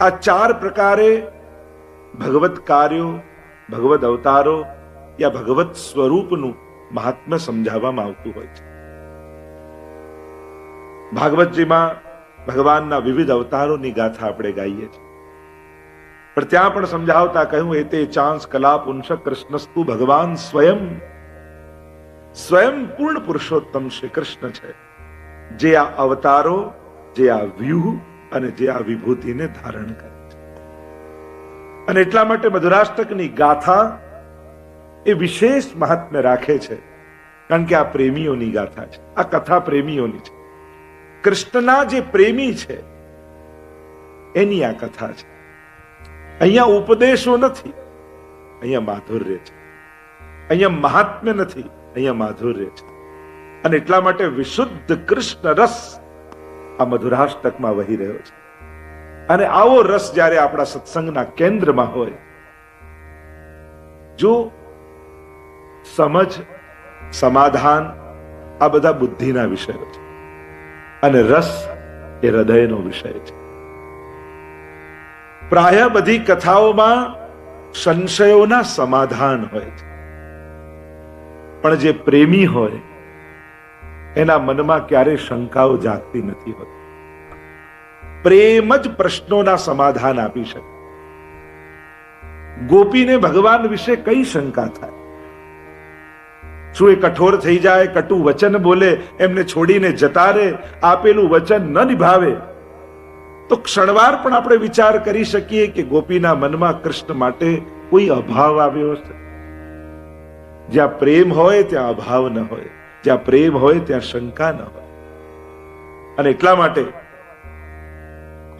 આ ચાર પ્રકારે ભગવત કાર્યો, ભગવત અવતારો યા ભગવત સ્વરૂપનું મહાત્મ્ય સમજાવવામાં આવતું હોય છે. ભાગવતજીમાં ભગવાનના વિવિધ અવતારોની ગાથા આપણે ગાઈએ છીએ. પણ ત્યાં પણ સમજાવતા કહ્યું, એ તે ચાંસ કલા પુંશ કૃષ્ણસ્તુ ભગવાન સ્વયં. સ્વયં પૂર્ણ પુરુષોત્તમ શ્રી કૃષ્ણ છે. જે આ અવતારો, જે આ વ્યૂહ અને જે આ વિભૂતિને ધારણ કરે છે. અને એટલા માટે મધુરાષ્ટકની ગાથા એ વિશેષ મહાત્મ્ય રાખે છે, કારણ કે આ પ્રેમીઓની ગાથા છે, આ કથા પ્રેમીઓની છે. કૃષ્ણના જે પ્રેમી છે, એની આ કથા છે. અહીંયા ઉપદેશો નથી, અહીંયા માધુર્ય છે. અહીંયા મહાત્મ્ય નથી, અહીંયા માધુર્ય છે. અને એટલા માટે વિશુદ્ધ કૃષ્ણ રસ આ મધુરાષ્ટકમાં વહી રહ્યો છે. અને આવો રસ જ્યારે આપણા સત્સંગના કેન્દ્રમાં હોય, જો સમજ, સમાધાન આ બધા બુદ્ધિના વિષયો છે. અને રસ એ હૃદયનો વિષય છે. પ્રાય બધી કથાઓમાં સંશયોના સમાધાન હોય છે. પણ જે પ્રેમી હોય એના મનમાં ક્યારે શંકાઓ જાગતી નથી હોતી. પ્રેમ જ પ્રશ્નોના સમાધાન આપી શકે. ગોપીને ભગવાન વિશે કઈ શંકા થાય? શું એ કઠોર થઈ જાય? કટુ વચન બોલે, એમને છોડીને જતા રહે, આપેલું વચન ન નિભાવે? તો ક્ષણવાર પણ આપણે વિચાર કરી શકીએ કે ગોપીના મનમાં કૃષ્ણ માટે કોઈ અભાવ આવ્યો છે જ્યાં પ્રેમ હોય, ત્યાં અભાવ ન હોય. જ્યાં પ્રેમ હોય, ત્યાં શંકા ન હોય. અને એટલા માટે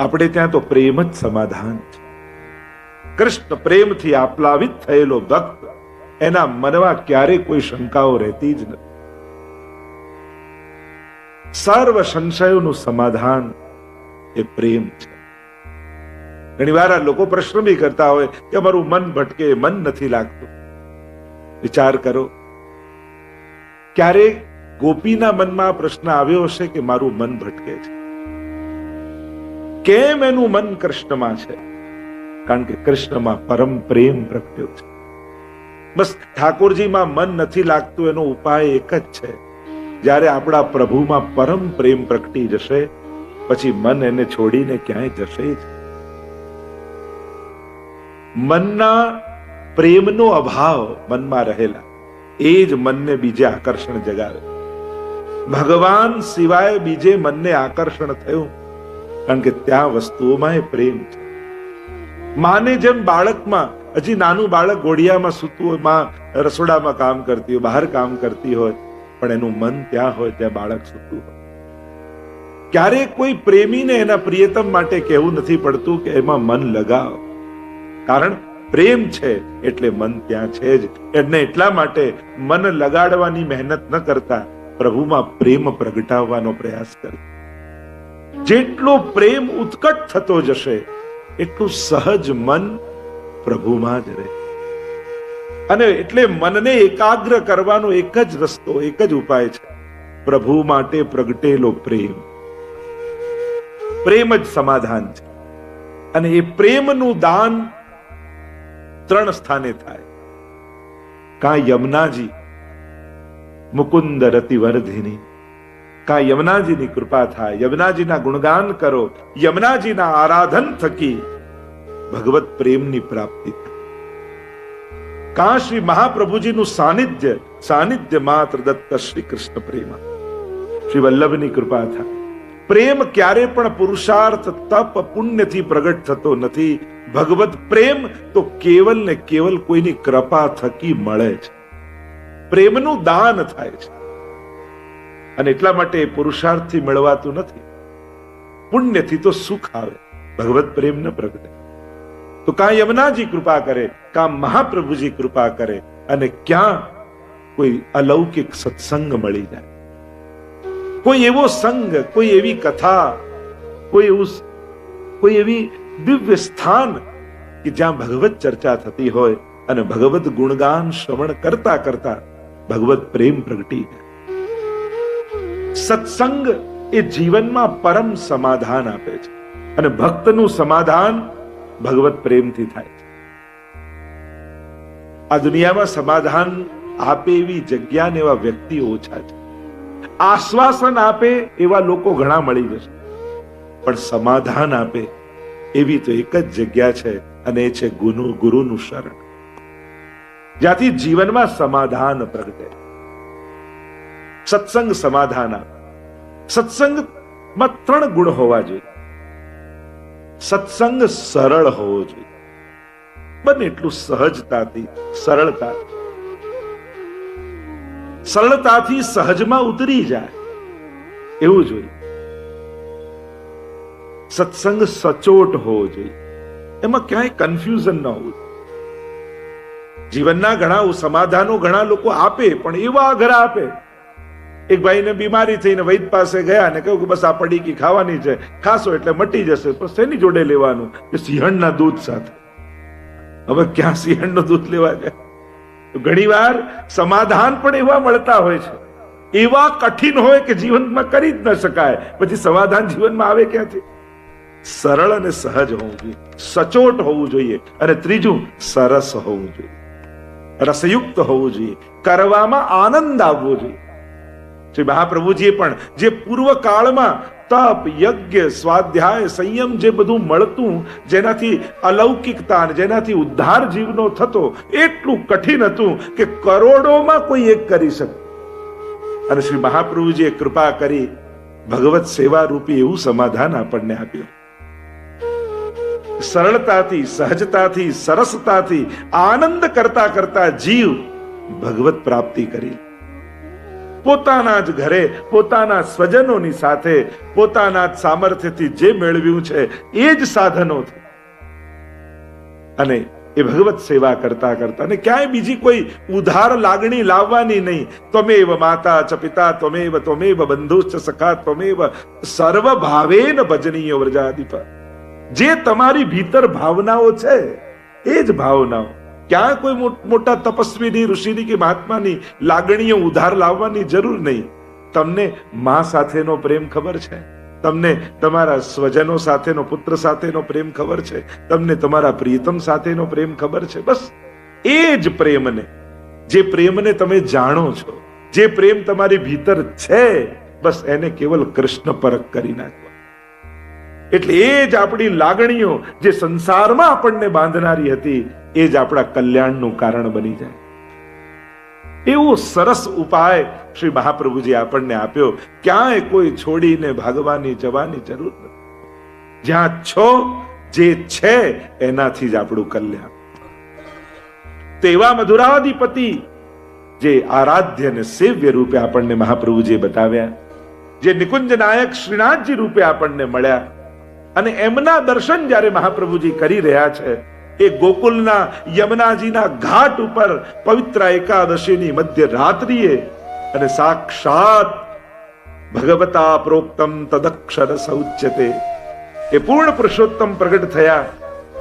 આપણે ત્યાં તો પ્રેમ જ સમાધાન છે. કૃષ્ણ પ્રેમથી આપ્લાવિત થયેલો ભક્ત, એના મનમાં ક્યારે કોઈ શંકાઓ રહેતી જ નથી. સર્વ સંશયોનું સમાધાન એ પ્રેમ છે. ઘણી વાર આ લોકો પ્રશ્ન બી કરતા હોય કે અમારું મન ભટકે, મન નથી લાગતું. વિચાર કરો ક્યારે ગોપીના મનમાં પ્રશ્ન આવ્યો હશે કે મારું મન ભટકે છે? કેમ એનું મન કૃષ્ણમાં છે? કારણ કે કૃષ્ણમાં પરમ પ્રેમ પ્રગટ્યો છે. બસ ઠાકોરજીમાં મન નથી લાગતું, એનો ઉપાય એક જ છે. જ્યારે આપણા પ્રભુમાં પરમ પ્રેમ પ્રગટી જશે, પછી મન એને છોડીને ક્યાંય જશે જ મનના પ્રેમનો અભાવ મનમાં રહેલા. એ જ મનને બીજે આકર્ષણ જગાવે. ભગવાન સિવાય બીજે મનને આકર્ષણ થયું, કારણ કે ત્યાં વસ્તુઓમાં એ પ્રેમ છે. માને જેમ બાળકમાં, હજી નાનું બાળક ઘોડિયામાં સૂતું હોય, માં રસોડામાં કામ કરતી હોય, બહાર કામ કરતી હોય, પણ એનું મન ત્યાં હોય, ત્યાં બાળક સૂતું હોય. ક્યારેક કોઈ પ્રેમીને એના પ્રિયતમ માટે કહેવું નથી પડતું કે એમાં મન લગાવ. કારણ પ્રેમ છે એટલે મન ત્યાં છે જ. એટલે એટલા માટે મન લગાડવાની મહેનત ન કરતા પ્રભુમાં પ્રેમ પ્રગટાવવાનો પ્રયાસ કરે. જેટલો પ્રેમ ઉત્કટ થતો જશે, એટલું સહજ મન પ્રભુમાં જ રહે. અને એટલે મનને એકાગ્ર કરવાનો એક જ રસ્તો, એક જ ઉપાય છે. પ્રભુ માટે પ્રગટેલો પ્રેમ. પ્રેમ જ સમાધાન છે. અને એ પ્રેમનું દાન ત્રણ સ્થાને થાય. કા યમુનાજી મુકુંદ રતિવર્ધિની કા યમુનાજીની કૃપા થાય, યમુનાજીના ગુણગાન કરો, યમુનાજીના આરાધન થકી ભગવત પ્રેમની પ્રાપ્તિ થાય. કા શ્રી મહાપ્રભુજીનું સાનિધ્ય સાનિધ્ય માત્ર દત્ત શ્રી કૃષ્ણ પ્રેમ. શ્રી વલ્લભની કૃપા થાય. પ્રેમ ક્યારે પણ પુરુષાર્થ તપ પુણ્યથી પ્રગટ થતો નથી. ભગવત પ્રેમ તો કેવલ ને કેવલ કોઈની કૃપા થકી મળે છે. પ્રેમનું દાન થાય છે. અને એટલા માટે પુરુષાર્થથી મેળવાતું નથી. પુણ્યથી તો સુખ આવે. ભગવત પ્રેમ ન પ્રગટે. તો કાં યમુનાજી કૃપા કરે કાં મહાપ્રભુજી કૃપા કરે, અને ક્યાં કોઈ અલૌકિક સત્સંગ મળી જાય. કોઈ એવો સંગ, કોઈ એવી કથા, કોઈ એવું કોઈ એવી દિવ્ય સ્થાન કે જ્યાં ભગવત ચર્ચા થતી હોય અને ભગવત ગુણગાન શ્રવણ કરતા કરતા ભગવત પ્રેમ પ્રગટી જાય. સત્સંગ એ જીવનમાં પરમ સમાધાન આપે છે અને ભક્તનું સમાધાન ભગવત પ્રેમથી થાય છે. આ દુનિયામાં સમાધાન આપે એવી જગ્યા ને એવા વ્યક્તિ ઓછા છે. આશ્વાસન આપે એવા લોકો ઘણા મળી જશે. પણ સમાધાન આપે એવી તો એક જ જગ્યા છે અને એ છે ગુરુ ગુરુનું શરણ. જ્યાંથી જીવનમાં સમાધાન પ્રગટે. સત્સંગ સમાધાન આપે. સત્સંગમાં ત્રણ ગુણ હોવા જોઈએ. સત્સંગ સરળ હોવો જોઈએ. બને એટલું સહજતાથી સરળતા સરળતાથી સહજમાં ઉતરી જાય. એવું જોઈએ સત્સંગ સચોટ હોવો જોઈએ. એમાં ક્યાંય કન્ફ્યુઝન ન હોવું જીવનના ઘણા સમાધાનો ઘણા લોકો આપે, પણ એવા અઘરા આપે. એક ભાઈને બીમારી થઈને વૈદ પાસે ગયા ને કહ્યું કે બસ આ પડીકી ખાવાની છે. ખાસો એટલે મટી જશે. પણ શેની જોડે લેવાનું? કે સિંહણના દૂધ સાથે. હવે ક્યાં સિંહણનું દૂધ લેવા જાય? ઘણી વાર સમાધાન પણ એવા મળતા હોય છે. એવા કઠિન હોય કે જીવનમાં કરી જ ન શકાય. પછી સમાધાન જીવનમાં આવે ક્યાંથી? સરળ અને સહજ હોવું જોઈએ. સચોટ હોવું જોઈએ. અને ત્રીજું, સરસ હોવું જોઈએ. રસયુક્ત હોવું જોઈએ. કરવામાં આનંદ આવવો જોઈએ. શ્રી મહાપ્રભુજીએ પણ જે પૂર્વ કાળમાં તપ, યજ્ઞ, સ્વાધ્યાય, સંયમ જે બધું મળતું, જેનાથી અલૌકિકતા જેનાથી ઉદ્ધાર જીવનો થતો, એટલું કઠિન હતું કે કરોડોમાં કોઈ એક કરી શકે. અને શ્રી મહાપ્રભુજીએ કૃપા કરી ભગવત સેવા રૂપી એવું સમાધાન આપણને આપ્યું. સરળતાથી, સહજતાથી, સરસતાથી, આનંદ કરતા કરતા જીવ ભગવત પ્રાપ્તિ કરી. પોતાના જ ઘરે, પોતાના સ્વજનોની સાથે, પોતાના જ સામર્થ્યથી જે મેળવ્યું છે, એ જ સાધનોથી અને એ ભગવત સેવા કરતા કરતા, અને ક્યાંય બીજી કોઈ ઉધાર લાગણી લાવવાની નહીં. ત્વમેવ માતા ચ પિતા ત્વમેવ ત્વમેવ બંધુશ્ચ સખા ત્વમેવ સર્વ ભાવેન ભજનીય વ્રજાધિપ જે તમારી ભીતર ભાવનાઓ છે, એ જ ભાવનાઓ. ક્યાં કોઈ મોટા તપસ્વીની, ઋષિની કે મહાત્માની લાગણીઓ ઉધાર લાવવાની જરૂર નહીં. તમને મા સાથેનો પ્રેમ ખબર છે? તમને તમારા સ્વજનો સાથેનો, પુત્ર સાથેનો પ્રેમ ખબર છે? તમને તમારા પ્રિયતમ સાથેનો પ્રેમ ખબર છે? બસ એ જ પ્રેમને. જે પ્રેમને તમે જાણો છો, જે પ્રેમ તમારી ભીતર છે, બસ એને કેવલ કૃષ્ણ પરક કરી નાખો એટલે એ જ આપણી લાગણીઓ જે સંસારમાં આપણને બાંધનારી હતી એ જ આપણા કલ્યાણનું કારણ બની જાય. એવો સરસ ઉપાય શ્રી મહાપ્રભુજી આપણને આપ્યો. ક્યાંય કોઈ છોડીને ભાગવાની જવાની જરૂર નથી. જ્યાં છો જે છે એનાથી જ આપણું કલ્યાણ. તેવા મધુરાધિપતિ જે આરાધ્ય અને સેવ્ય રૂપે આપણને મહાપ્રભુજીએ બતાવ્યા, જે નિકુંજ નાયક શ્રીનાથજી રૂપે આપણને મળ્યા અને એમના દર્શન જ્યારે મહાપ્રભુજી કરી રહ્યા છે એ ગોકુલના યમુનાજીના ઘાટ ઉપર પવિત્ર એકાદશીની મધ્ય રાત્રિએ અને સાક્ષાત ભગવતા પ્રોક્તમ તદક્ષર સૌચ્યતે એ પૂર્ણ પુરુષોત્તમ પ્રગટ થયા,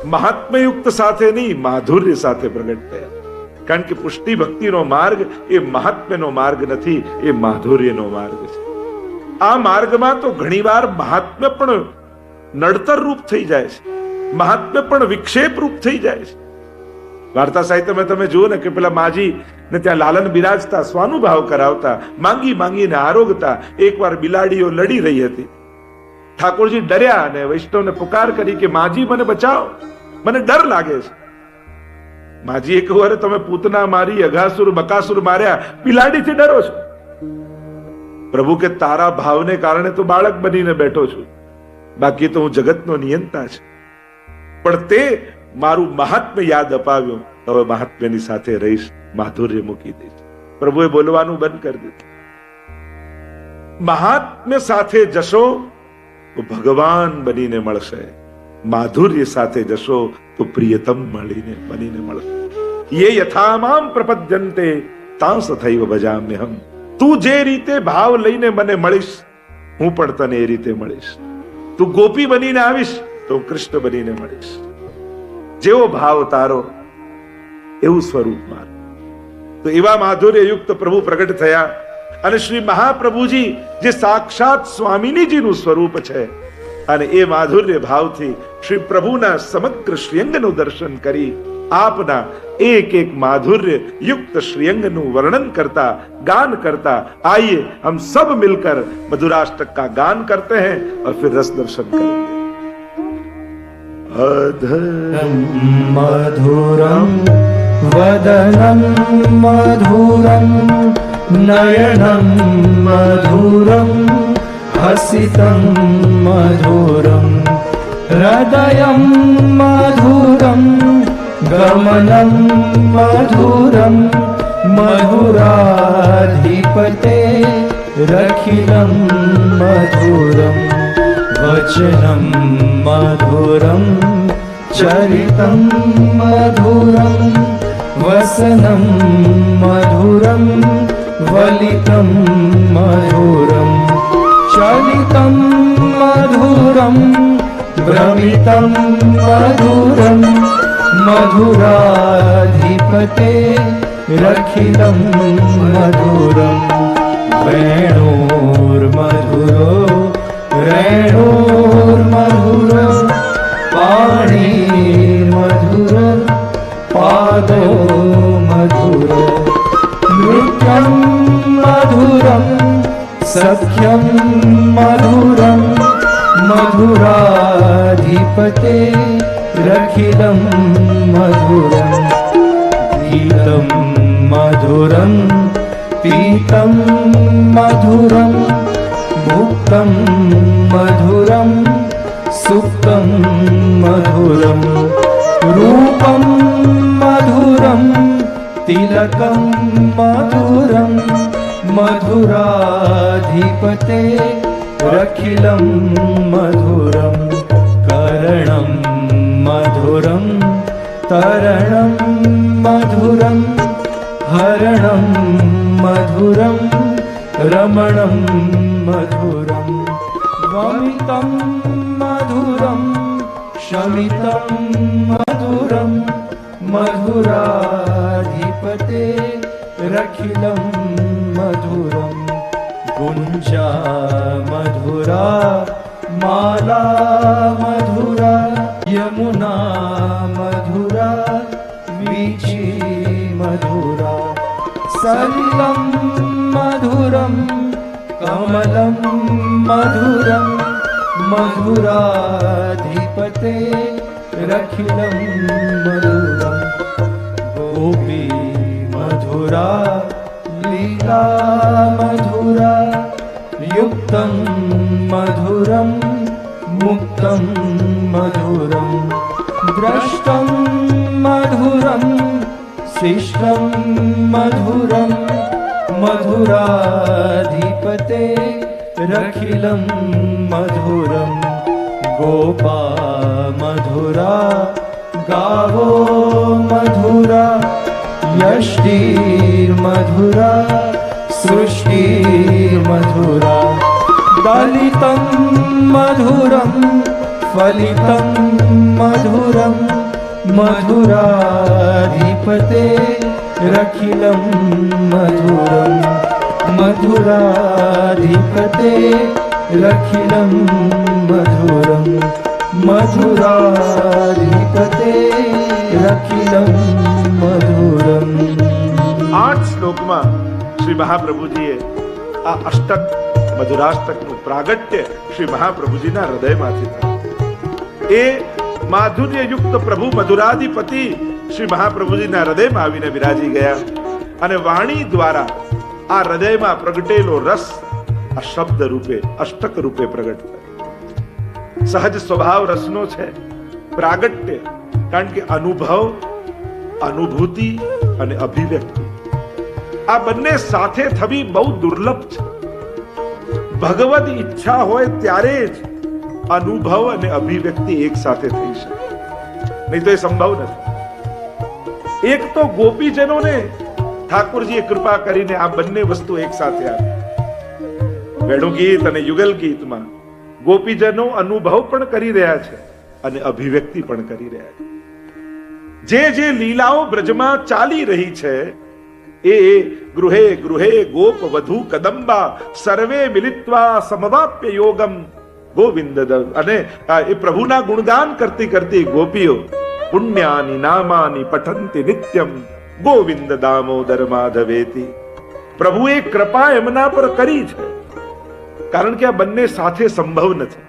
મહાત્મયુક્ત સાથે નહીં, માધુર્ય સાથે પ્રગટ થયા. કારણ કે પુષ્ટિ ભક્તિનો માર્ગ એ મહાત્મ્યનો માર્ગ નથી, એ માધુર્યનો માર્ગ છે. આ માર્ગમાં તો ઘણીવાર મહાત્મ્ય પણ નડતર રૂપ થઈ જાય છે. મહાત્મ્ય પણ વિક્ષેપરૂપ થઈ જાય છે. વાર્તા સાહિત્યમાં તમે જુઓ ને કે પેલા માજી ને ત્યાં લાલન બિરાજતા, સ્વાનુભાવ કરાવતા, માંગી માંગીને આરોગતા, એકવાર બિલાડીઓ લડી રહી હતી. ઠાકોરજી ડર્યા અને વૈષ્ણવને પુકાર કરી કે, માજી, મને બચાવો. મને ડર લાગે છે. માજી એક વાર, તમે પૂતના મારી, અઘાસુર, બકાસુર માર્યા. બિલાડીથી ડરો છો. પ્રભુ કે, તારા ભાવને કારણે તો બાળક બનીને બેઠો છું. બાકી તો હું જગતનો નિયંતા છું. પણ તે મારું મહાત્મ્ય યાદ અપાવ્યું. હવે મહાત્મ્યની સાથે રહીશ, માધુર્ય મૂકી દઈશ. પ્રભુએ બોલવાનું બંધ કરી દીધું. મહાત્મ્ય સાથે જશો તો ભગવાન બનીને મળશે. માધુર્ય સાથે જશો તો પ્રિયતમ મળીને બનીને મળશે. યે યથામામ પ્રપદ્યંતે તાંસ થૈવ ભજામ્યહમ. તું જે રીતે ભાવ લઈને મને મળીશ, હું પણ તને એ રીતે મળીશ. તું ગોપી બનીને આવીશ તો કૃષ્ણ બનીને મળીશ. જેવો ભાવ તારો, એવું સ્વરૂપ મારું. તો એવા માધુર્યયુક્ત પ્રભુ પ્રગટ થયા અને શ્રી મહાપ્રભુજી જે સાક્ષાત સ્વામિનીજીનું સ્વરૂપ છે અને એ માધુર્ય ભાવથી શ્રી પ્રભુના સમગ્ર શ્રીઅંગનું દર્શન કરી આપના એક એક માધુર્ય યુક્ત શ્રીઅંગનું વર્ણન કરતા, ગાન કરતા, આઈએ હમ सब मिलकर मधुराष्टक કા ગાન करते હૈ और फिर रस दर्शन अधर मधुरं वदनं मधुरं नयनं मधुरं हसितं मधुरं हृदयं मधुरं गमनं मधुरं मधुराधिपते रखिलं मधुरम् वचनं मधुरं चरितं मधुरं वसनं मधुरं वलितं मधुरं चलितं मधुरं भ्रमितं मधुरं मधुराधिपते रखिलं मधुरं वेणोर्मधुरो रेणोर्मधुर पाणिर्मधुर पादो मधुर नृत्यं मधुरं सख्यं मधुरं मधुराधिपते रखिलं मधुरं गीतं मधुरं पीतं मधुरम् मुक्तं मधुरं सुप्तं मधुरं। रूपं मधुरं तिलकं मधुरं। मधुराधिपते रखिलं मधुरं। करणं मधुरं। तरणं मधुरं। हरणं मधुरं। रमणं मधुरं वमितं मधुरं शमितं मधुरं। मधुराधिपते रखिलं मधुरं। गुञ्जा मधुरा माला मधुरा यमुना मधुरा वीची मधुरा। सलिलं मधुरं कमलं मधुरं मधुराधिपते रखिलं मधुरं। गोपी मधुरा लीला मधुरा युक्तं मधुरं मुक्तं मधुरं। द्रष्टं मधुरं शिष्टं मधुरं मधुराधिपते रखिलं मधुरं गोपा मधुरा गावो मधुरा यष्टिर्मधुरा सृष्टिर्मधुरा दलितं मधुरं फलितं मधुरं मधुराधिपते रखिलं मधुरं मधुराधिपते रखिलं मधुरं मधुराधिपते रखिलं मधुरम् આઠ શ્લોકમાં શ્રી મહાપ્રભુજીએ આ અષ્ટક મધુરાષ્ટકનું પ્રાગટ્ય શ્રી મહાપ્રભુજીના હૃદયમાંથી થયું એ માધુર્ય યુક્ત પ્રભુ મધુરાધિપતિ શ્રી મહાપ્રભુજીના હૃદયમાં આવીને બિરાજી ગયા અને વાણી દ્વારા આ હૃદયમાં પ્રગટેલો રસ આ શબ્દ રૂપે, અષ્ટક રૂપે પ્રગટ સહજ સ્વભાવ રસનો છે, પ્રાગટ્ય, કારણ કે અનુભવ, અનુભૂતિ અને અભિવ્યક્તિ. આ બંને સાથે થવી બહુ દુર્લભ છે. ભગવદ ઈચ્છા હોય ત્યારે જ અનુભવ અને અભિવ્યક્તિ એક સાથે થઈ શકે. નહીં તો એ સંભવ નથી. એક તો ગોપીજનોને ઠાકોરજીએ કૃપા કરીને આ બંને વસ્તુ એક સાથે આપી. વેણુ ગીત અને યુગલ ગીતમાં ગોપીજનો અનુભવ પણ કરી રહ્યા છે અને અભિવ્યક્તિ પણ કરી રહ્યા છે. જે જે લીલાઓ બ્રજમાં ચાલી રહી છે, એ ગૃહે ગૃહે ગોપ વધુ કદંબા, સર્વે મિલિત્વા સમવાપ્ય યોગમ ગોવિંદ અને એ પ્રભુના ગુણગાન કરતી કરતી ગોપીઓ પુણ્યાની નામાની પઠંતી નિત્યમ ગોવિંદ દામોદર માધવેતી પ્રભુએ કૃપા એમના પર કરી છે કારણ કે આ બંને સાથે સંભવ નથી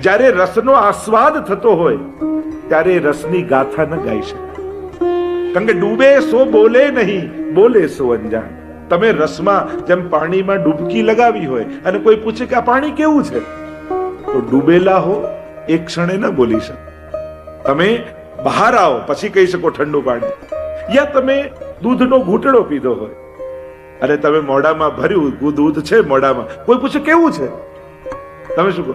જ્યારે રસનો આસ્વાદ થતો હોય ત્યારે રસની ગાથા ન ગાઈ શકાય કારણ કે ડૂબે સો બોલે નહીં બોલે સો અંજાન તમે રસમાં જેમ પાણીમાં ડૂબકી લગાવી હોય અને કોઈ પૂછે કે આ પાણી કેવું છે તો ડૂબેલા હો એક ક્ષણે ન બોલી શકો તમે બહાર આવો, પછી કહી શકો ઠંડુ પાણી. યા તમે દૂધનો ઘૂંટડો પીધો હોય. અને તમે મોઢામાં ભર્યું દૂધ છે મોઢામાં. કોઈ પૂછે કેવું છે? તમે શું કહો?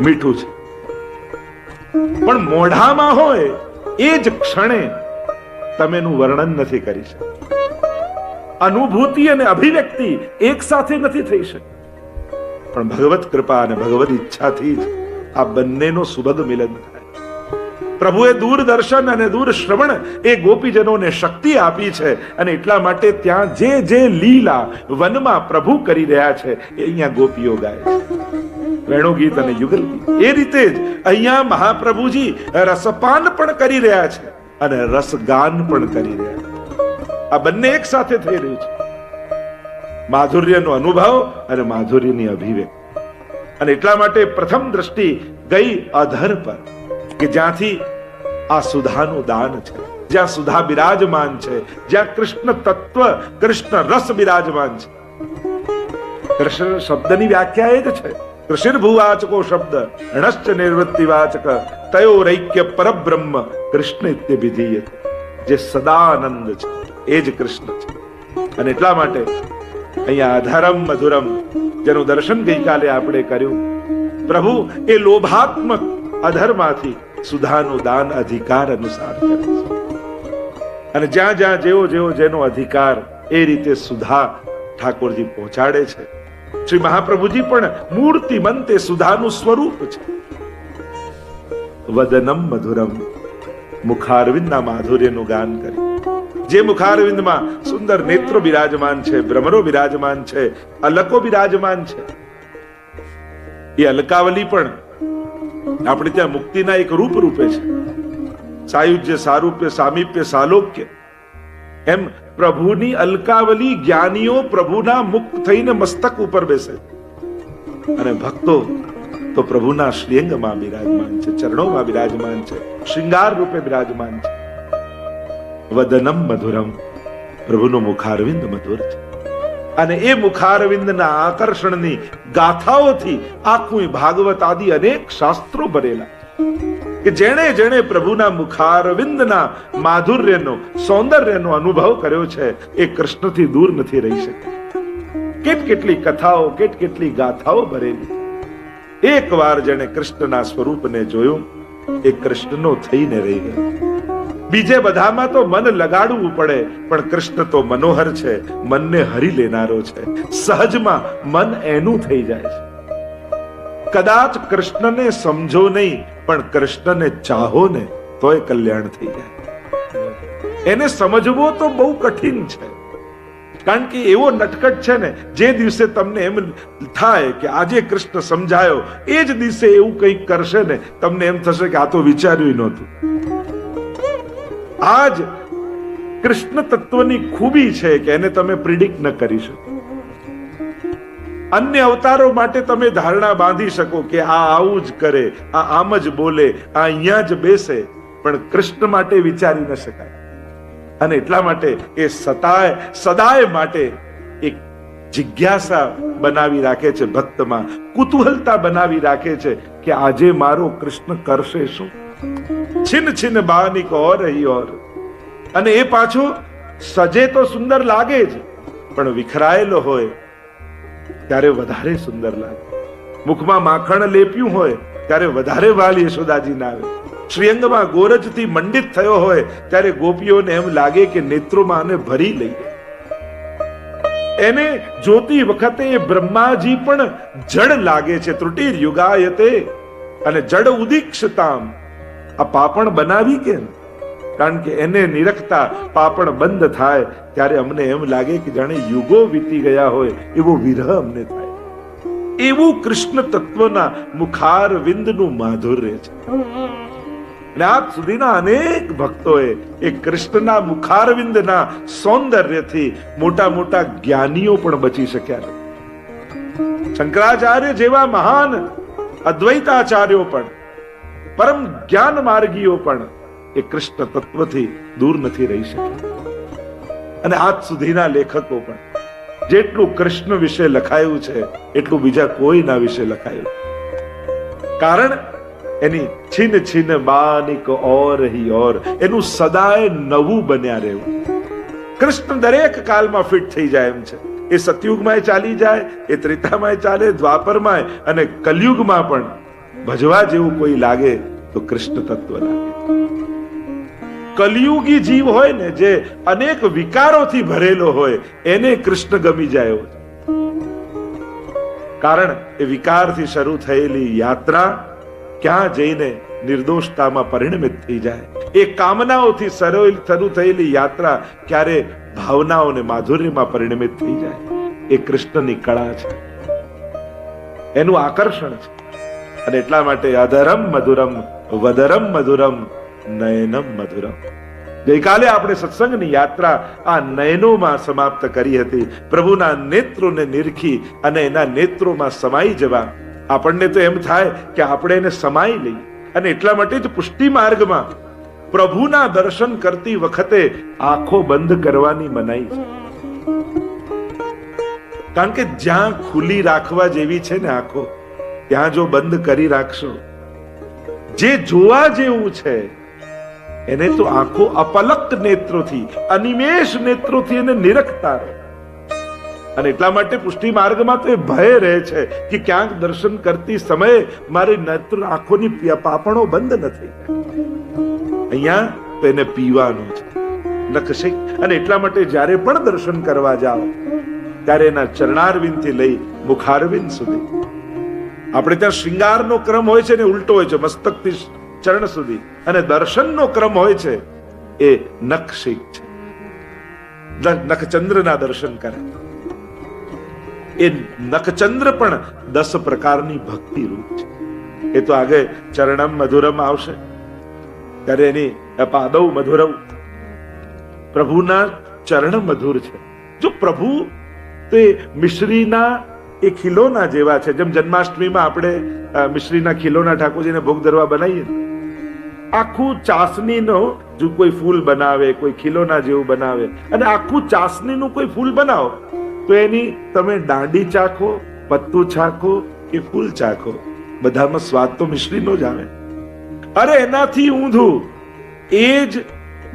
મીઠું છે. પણ મોઢામાં હોય એ જ ક્ષણે તમે એનું વર્ણન નથી કરી શકતા. અનુભૂતિ અને અભિવ્યક્તિ એક સાથે નથી થઈ શકતી પણ ભગવત કૃપા અને ભગવત ઈચ્છાથી જ આ બંનેનો સુભગ મિલન થાય. પ્રભુએ દૂરદર્શન અને દૂર શ્રવણ એ ગોપીજનોને શક્તિ આપી છે અને એટલા માટે ત્યાં જે જે લીલા વનમાં પ્રભુ કરી રહ્યા છે, એ અહીંયા ગોપીઓ ગાય વેણુ અને યુગલ એ રીતે જ અહીંયા મહાપ્રભુજી રસપાન પણ કરી રહ્યા છે અને રસગાન પણ કરી રહ્યા છે. આ બંને એક સાથે થઈ રહ્યું છે. માધુર્યનો અનુભવ અને માધુર્યની અભિવ્યક્તિ. અને એટલા માટે પ્રથમ દ્રષ્ટિ ગઈ અધર પર. કે જ્યાંથી આ સુધાનું દાન છે, જ્યાં સુધા બિરાજમાન છે, જ્યાં કૃષ્ણ તત્વ, કૃષ્ણ રસ બિરાજમાન છે. કૃષ્ણ શબ્દની વ્યાખ્યા એ જ છે. કૃષિર ભૂવાચકો શબ્દ, ણશ્ચ નિવૃત્તિવાચક, તયો રૈક્ય પરબ્રહ્મ કૃષ્ણ ઇત્યભિધીયતે જે સદાનંદ છે, એ જ કૃષ્ણ છે. અને એટલા માટે અહીંયા અધરમ મધુરમ, જેનું દર્શન ગઈકાલે આપણે કર્યું. પ્રભુ, એ લોભાત્મક અધરમાંથી સુધાનું દાન અધિકાર અનુસાર કરે છે. અને જ્યાં જ્યાં જેવો જેવો જેનો અધિકાર એ રીતે સુધા ઠાકોરજી પહોંચાડે છે, શ્રી મહાપ્રભુજી પણ મૂર્તિમંત સુધાનું સ્વરૂપ છે. વદનમ મધુરમ મુખારવિંદના માધુર્યનું ગાન કરી. જે મુખારવિંદમાં સુંદર નેત્રો બિરાજમાન છે, ભ્રમરો બિરાજમાન છે, અલકો બિરાજમાન છે. એ અલકાવલી પણ આપણે ત્યાં મુક્તિના એક રૂપ રૂપે છે. સાયુજ્ય સારૂપ્ય, સામીપ્ય, સાલોક્ય. એમ પ્રભુની અલકાવલી જ્ઞાનીઓ પ્રભુના મુક્ત થઈને મસ્તક ઉપર બેસે. અને ભક્તો તો પ્રભુના શ્રીઅંગમાં બિરાજમાન છે, ચરણોમાં બિરાજમાન છે, શૃંગાર રૂપે બિરાજમાન છે. વદનમ મધુરમ. પ્રભુનો મુખારવિંદ મધુર છે. અને એ મુખારવિંદના આકર્ષણની ગાથાઓથી આખું ભાગવત આદિ અનેક શાસ્ત્રો ભરેલા. કે જેણે જેણે પ્રભુના મુખારવિંદના માધુર્યનો, સૌંદર્યનો અનુભવ કર્યો છે, એ કૃષ્ણથી દૂર નથી રહી શકે કેટ કેટલી કથાઓ, કેટ કેટલી ગાથાઓ ભરેલી. એક વાર જેણે કૃષ્ણના સ્વરૂપને જોયું, એ કૃષ્ણનો થઈને રહી ગયો. બીજે બધામાં તો મન લગાડવું પડે, પણ કૃષ્ણ તો મનોહર છે, મનને હરી લેનારો છે. સહજમાં મન એનું થઈ જાય છે. કદાચ કૃષ્ણને સમજો નહીં, પણ કૃષ્ણને ચાહો ને, તોય કલ્યાણ થઈ જાય. એને સમજવો તો બહુ કઠિન છે. કારણ કે એવો નટકટ છે ને, જે દિવસે તમને એમ થાય કે આજે કૃષ્ણ સમજાયો, એ જ દિવસે એવું કંઈક કરશે ને, તમને એમ થશે કે આ તો વિચાર્યું નહોતું. આજ કૃષ્ણ તત્વની ખૂબી છે કે એને તમે પ્રિડિક્ટ ન કરી શકો. અન્ય અવતારો માટે તમે ધારણા બાંધી શકો કે આ આવું જ કરે, આ આમ જ બોલે, આ અહીંયા જ બેસે, પણ કૃષ્ણ માટે વિચારી ન શકાય. અને એટલા માટે એ સતાય, સદાય માટે એક જિજ્ઞાસા બનાવી રાખે છે ભક્તમાં, કુતૂહલતા બનાવી રાખે છે કે આજે મારો કૃષ્ણ કરશે શું? છિન છિન બાનિક ઓર રહી ઓર. અને એ પાછો સજે તો સુંદર લાગે જ, પણ વિખરાયેલો હોય ત્યારે વધારે સુંદર લાગે. મુખમાં માખણ લેપ્યું હોય ત્યારે વધારે વાલ યશોદાજી ના આવે શ્રીઅંગમાં ગોરજથી મંડિત થયો હોય ત્યારે ગોપીઓને એમ લાગે કે નેત્રોમાં આને ભરી લઈએ. એને જોતી વખતે બ્રહ્માજી પણ જડ લાગે છે ત્રુટિર યુગાયતે અને જડ ઉદીક્ષતામ આ પાપણ બનાવી કેમ કારણ કે એને નિરખતા પાપણ બંધ થાય, ત્યારે અમને એમ લાગે કે જાણે યુગો વીતી ગયા હોય, એવો વિરહ અમને થાય. એવું કૃષ્ણ તત્વના મુખાર વિંદનું માધુર્ય છે. અને આજ સુધીના અનેક ભક્તોએ એ કૃષ્ણના મુખારવિંદના સૌંદર્યથી મોટા મોટા જ્ઞાનીઓ પણ બચી શક્યા શંકરાચાર્ય જેવા મહાન અદ્વૈતાચાર્યો પણ પરમ જ્ઞાન માર્ગીઓ પણ એ કૃષ્ણ તત્વથી દૂર નથી રહી શક્યા. અને આજ સુધીના લેખકો પણ જેટલું કૃષ્ણ વિશે લખાયું છે, એટલું બીજા કોઈના વિશે લખાયું કારણ એની છીન છીન બાનિક ઓર હી ઓર, એનું સદાય નવું બન્યા રહેવું. કૃષ્ણ દરેક કાલમાં ફિટ થઈ જાય એમ છે. એ સતયુગમાં ચાલી જાય, એ ત્રેતામાં ચાલે દ્વાપરમાં અને કલયુગમાં પણ ભજવા જેવું કોઈ લાગે તો કૃષ્ણ તત્વ લાગે. કલયુગી જીવ હોય ને જે અનેક વિકારોથી ભરેલો હોય, એને કૃષ્ણ ગમી જાય કારણ એ વિકારથી શરૂ થયેલી યાત્રા ક્યાં જઈને નિર્દોષતામાં પરિણમિત થઈ જાય. એ કામનાઓથી શરૂ થયેલી યાત્રા ક્યારે ભાવનાઓને માધુર્યમાં પરિણમિત થઈ જાય, એ કૃષ્ણની કળા છે. એનું આકર્ષણ છે. અને એટલા માટે અધરમ મધુરમ વદરમ મધુરમ, નયનમ મધુરમ. ગઈકાલે આપણે સત્સંગની યાત્રા આ નયનોમાં સમાપ્ત કરી હતી. પ્રભુના નેત્રોને નિરખી અને એના નેત્રોમાં સમાઈ જવા. આપણને તો એમ થાય કે આપણે એને સમાઈ લઈએ. અને એટલા માટે જ પુષ્ટિ માર્ગમાં પ્રભુના દર્શન કરતી વખતે આંખો બંધ કરવાની મનાઈ છે. કારણ કે જ્યાં ખુલ્લી રાખવા જેવી છે ને આંખો, ત્યાં જો બંધ કરી રાખશો જે જોવા જેવું છે, એને તો આંખો અપલક નેત્રોથી, અનિમેષ નેત્રોથી એને નિરખતા રહે. અને એટલા માટે પુષ્ટિ માર્ગમાં તો એ ભય રહે છે કે ક્યાંક દર્શન કરતી સમયે મારી નેત્ર આંખોની પાપણો બંધ નથી. અહીંયા તો એને પીવાનું છે નખશી અને એટલા માટે જ્યારે પણ દર્શન કરવા જાઓ, ત્યારે એના ચરણારવિંદથી લઈ મુખારવિંદ સુધી. આપણે ત્યાં શૃંગારનો ક્રમ હોય છે ને ઉલટો હોય છે, મસ્તકથી ચરણ સુધી. અને દર્શનનો ક્રમ હોય છે, એ નખશીક છે. નખચંદ્રના દર્શન કરે. એ નખચંદ્ર પણ દસ પ્રકારની ભક્તિ રૂપ છે. એ તો આગળ ચરણમ મધુરમ આવશે. ત્યારે એની પાદવ મધુરવ. પ્રભુના ચરણ મધુર છે. જો પ્રભુ તે મિશ્રીના એ ખીલોના જેવા છે. જેમ જન્માષ્ટમીમાં આપણે મિશ્રીના ખીલોના ઠાકોરજીને ભોગ ધરવા બનાવીએ આખું ચાસણીનો જો કોઈ ફૂલ બનાવે, કોઈ ખીલોના જેવું બનાવે, અને આખું ચાસણીનું કોઈ ફૂલ બનાવો, તો એની તમે દાંડી ચાખો, પત્તું ચાખો કે ફૂલ ચાખો. બધામાં સ્વાદ તો મિશ્રીનો જ આવે. અરે એનાથી ઊંધું. એ જ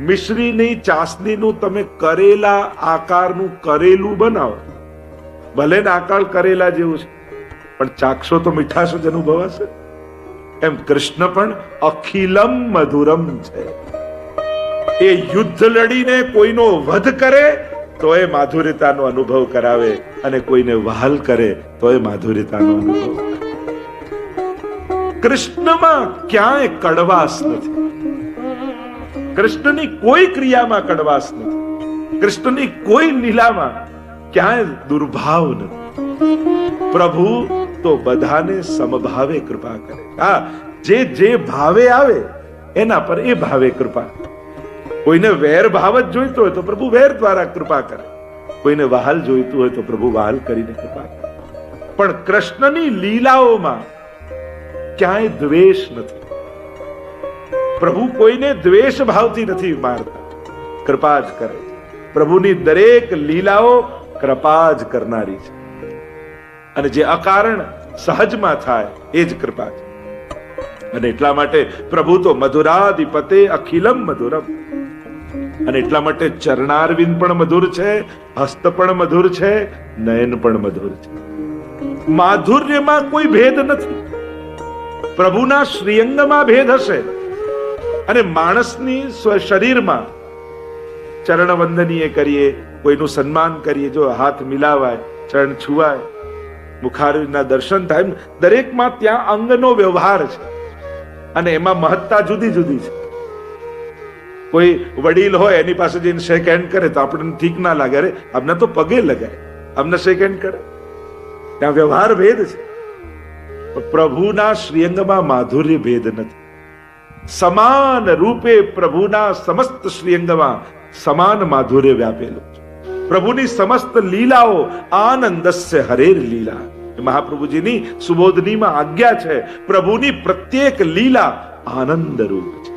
મિશ્રીની ચાસણીનું તમે કરેલા આકારનું કરેલું બનાવો. ભલે ડાકળ કરેલા જેવું છે, પણ ચાખશો તો મીઠાશ જ અનુભવાશે. એમ કૃષ્ણ પણ અખિલમ મધુરમ છે. એ યુદ્ધ લડીને કોઈનો વધ કરે, તો એ માધુર્યતાનો અનુભવ કરાવે અને કોઈને વહાલ કરે, તો એ માધુર્યતાનો અનુભવ. કૃષ્ણમાં ક્યાંય કડવાશ નથી. કૃષ્ણની કોઈ ક્રિયામાં કડવાશ નથી. કૃષ્ણની કોઈ લીલામાં ક્યાંય દુર્ભાવ નથી. પ્રભુ તો બધાને સમભાવે કૃપા કરે. હા, જે જે ભાવે આવે, એના પર એ ભાવે કૃપા કોઈને વેર ભાવ જ જોઈતો હોય તો પ્રભુ વેર દ્વારા કૃપા કરે. કોઈને વહાલ જોઈતું હોય તો પ્રભુ વહાલ કરીને કૃપા કરે. પણ કૃષ્ણની લીલાઓમાં ક્યાંય દ્વેષ નથી. પ્રભુ કોઈને દ્વેષ ભાવથી નથી મારતા. કૃપા જ કરે. પ્રભુની દરેક લીલાઓ કૃપા જ કરનારી છે. અને જે અકારણ સહજમાં થાય, એ જ કૃપા છે. અને એટલા માટે પ્રભુ તો મધુરાધિપતે અખિલમ મધુરમ. અને એટલા માટે ચરણારવિંદ પણ મધુર છે, હસ્ત પણ મધુર છે, નયન પણ મધુર છે. માધુર્યમાં કોઈ ભેદ નથી. પ્રભુના શ્રીઅંગમાં ભેદ હશે. અને માણસની શરીરમાં ચરણ વંદનીય કરીએ, કોઈનું સન્માન કરીએ, જો હાથ મિલાવાય, ચરણ છુવાય મુખારના દર્શન થાય દરેકમાં ત્યાં અંગનો વ્યવહાર છે. અને એમાં મહત્તા જુદી જુદી છે. કોઈ વડીલ હોય, એની પાસે જઈને શેક હેન્ડ કરે, તો આપણને ઠીક ના લાગે. અરે, અમને તો પગે લગાય. અમને શેક હેન્ડ કરે. ત્યાં વ્યવહાર ભેદ છે. પ્રભુના શ્રીઅંગમાં માધુર્ય ભેદ નથી. સમાન રૂપે પ્રભુના સમસ્ત શ્રીઅંગમાં સમાન માધુર્ય વ્યાપેલું પ્રભુની સમસ્ત લીલાઓ આનંદસ્ય હરેર લીલા. મહાપ્રભુજીની સુબોધનીમાં આજ્ઞા છે, પ્રભુની પ્રત્યેક લીલા આનંદ રૂપ છે.